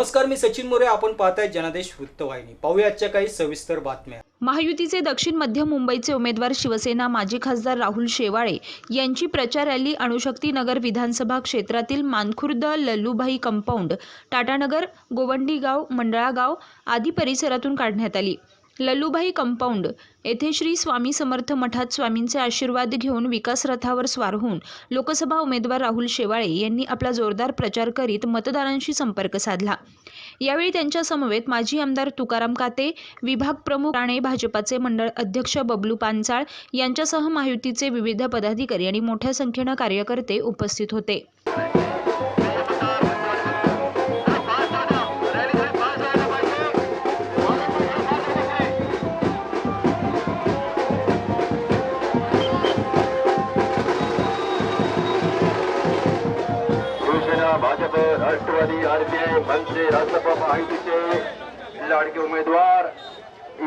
नमस्कार मी सचिन मोरे. आपण पाहताय जनादेश वृत्तवाहिनी. पाहूया आजच्या काही सविस्तर बातम्या. महायुतीचे दक्षिण मध्य मुंबईचे उमेदवार शिवसेना माजी खासदार राहुल शेवाळे यांची प्रचार रॅली अणुशक्ती नगर विधानसभा क्षेत्रातील मानखुर्द लल्लूभाई कंपाऊंड टाटानगर गोवंडीगाव मंडळागाव आदी परिसरातून काढण्यात आली. ललुभाई कंपाऊंड येथे श्री स्वामी समर्थ मठात स्वामींचे आशीर्वाद घेऊन विकास रथावर स्वार होऊन लोकसभा उमेदवार राहुल शेवाळे यांनी आपला जोरदार प्रचार करीत मतदारांशी संपर्क साधला. यावेळी त्यांच्या समवेत माजी आमदार तुकाराम काते विभाग प्रमुख राणे भाजपाचे मंडळ अध्यक्ष बबलू पांचाळ यांच्यासह महायुतीचे विविध पदाधिकारी आणि मोठ्या संख्येनं कार्यकर्ते उपस्थित होते. शिवसेना भाजप राष्ट्रवादी आरपीआय मनसे राष्ट्रपा महायुतीचे लाडके उमेदवार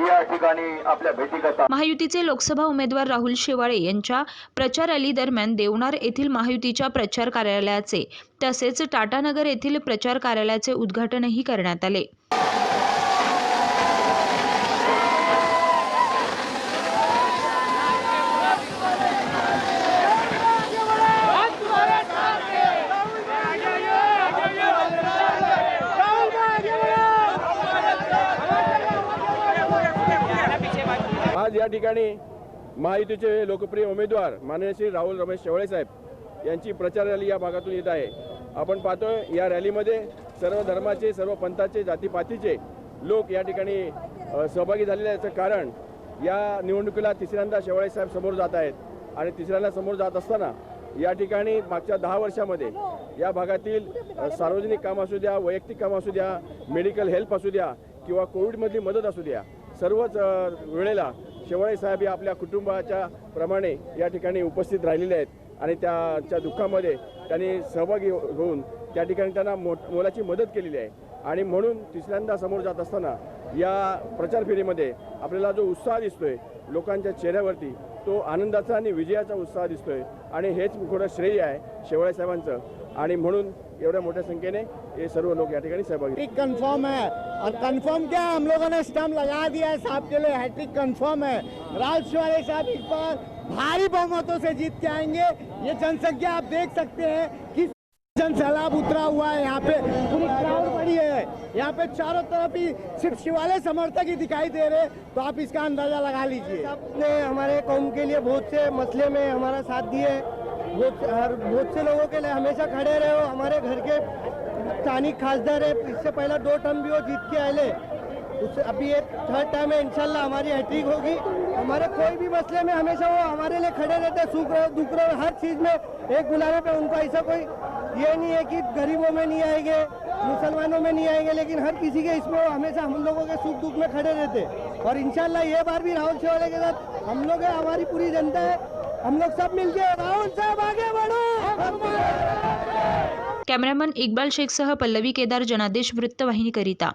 या ठिकाणी आपल्या भेटी करतात. महायुतीचे लोकसभा उमेदवार राहुल शेवाळे यांच्या प्रचार रॅली दरम्यान देवणार येथील महायुतीच्या प्रचार कार्यालयाचे तसेच टाटानगर येथील प्रचार कार्यालयाचे उद्घाटनही करण्यात आले. आज या ठिकाणी महायुतीचे लोकप्रिय उमेदवार माननीय श्री राहुल रमेश शेवळे साहेब यांची प्रचार रॅली या भागातून येत आहे. आपण पाहतोय या रॅलीमध्ये सर्व धर्माचे सर्व पंथाचे जातीपातीचे लोक या ठिकाणी सहभागी झालेले याचं कारण या निवडणुकीला तिसऱ्यांदा शेवाळे साहेब समोर जात आहेत आणि तिसऱ्यांदा समोर जात असताना या ठिकाणी मागच्या दहा वर्षामध्ये या भागातील सार्वजनिक काम असू द्या वैयक्तिक काम असू द्या मेडिकल हेल्प असू द्या किंवा कोविडमधली मदत असू द्या सर्वच वेळेला शेवाळे साहेब हे आपल्या कुटुंबाच्या प्रमाणे या ठिकाणी उपस्थित राहिलेले आहेत आणि त्याच्या दुःखामध्ये त्यांनी सहभागी हो- होऊन त्या ठिकाणी त्यांना मो मोलाची मदत केलेली आहे. आणि म्हणून तिसऱ्यांदा समोर जात असताना या प्रचार फेरीमध्ये आपल्याला जो उत्साह दिसतोय लोकांच्या चेहऱ्यावरती तो आनंदाचा आणि विजयाचा उत्साह दिसतोय. आणि हेच थोडं श्रेय आहे शेवाळे साहेबांचं. आणि म्हणून एवढ्या मोठ्या संख्येने हे सर्व लोक या ठिकाणी सहभागी कन्फर्म आहे है. और क्या? हम लोगों ने स्टम्प लगा दिया है साहब के लिए. हैट्रिक कन्फर्म है. राज शिवाले साहब इस बार भारी बहुमतों से जीत के आएंगे. ये जनसंख्या आप देख सकते हैं. कि जन सैलाब उतरा हुआ है यहाँ पे? पूरी क्राउड बड़ी है. यहाँ पे चारों तरफ़ ही सिर्फ़ शिवालय समर्थक ही दिखाई दे रहे तो आप इसका अंदाज़ा लगा लीजिए। आपने हमारे कौम के लिए बहुत से मसले में हमारा साथ दिए बहुत हर बहुत से लोगों के लिए हमेशा खड़े रहे। हो हमारे घर के स्थानिक खासदार है। इससे पहला दो टर्म भी वो जीत के आए उससे अभी ये थर्ड टाइम है, इंशाल्लाह हमारी हैट्रिक होगी। हमारे कोई भी मसले में हमेशा वो हमारे लिए खड़े रहते हैं। सुख रहो, दुख रहो, हर चीज़ में एक बुलाने पे उनका ऐसा कोई ये नहीं है कि गरीबों में नहीं आएँगे। मुसलमानों में नहीं आएंगे लेकिन हर किसी के इसमें हमेशा हम लोगों के सुख दुख में खड़े रहते और इंशाल्लाह ये बार भी राहुल शेवाले के साथ हम लोग है हमारी पूरी जनता है। हम लोग सब मिलके राहुल साहब आगे बढ़ो। कॅमेरामन इक्बाल शेखसह पल्लवी केदार जनादेश वृत्तवाहिनीकरिता